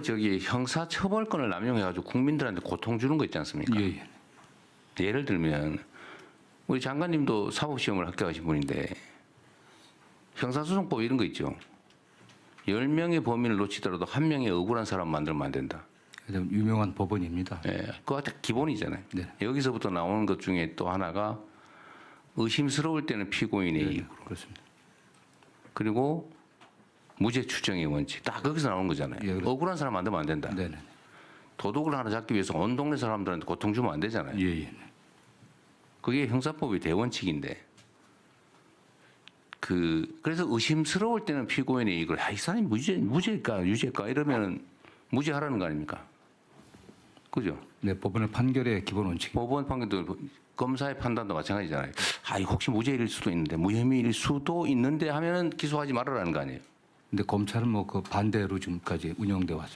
저기 형사 처벌권을 남용해가지고 국민들한테 고통 주는 거 있지 않습니까? 예, 예. 예를 들면 우리 장관님도 사법시험을 합격하신 분인데 형사소송법 이런 거 있죠. 10명의 범인을 놓치더라도 한 명의 억울한 사람 만들면 안 된다. 유명한 법원입니다. 예, 그거 다 기본이잖아요. 네. 여기서부터 나오는 것 중에 또 하나가 의심스러울 때는 피고인의 네, 이유 그렇습니다. 그리고 무죄 추정의 원칙 다 거기서 나오는 거잖아요. 예, 그렇- 억울한 사람 만들면 안 된다. 네, 네. 도둑을 하나 잡기 위해서 온 동네 사람들한테 고통 주면 안 되잖아요. 예, 예. 그게 형사법의 대원칙인데 그 그래서 의심스러울 때는 피고인의 이걸 아, 이 사람이 무죄 무죄일까 유죄일까 이러면은 무죄하라는 거 아닙니까? 그죠? 네, 법원의 판결의 기본 원칙. 법원 판결도 검사의 판단도 마찬가지잖아요. 아, 이거 혹시 무죄일 수도 있는데 무혐의일 수도 있는데 하면은 기소하지 말아라는 거 아니에요? 근데 검찰은 뭐 그 반대로 지금까지 운영돼 왔습니다.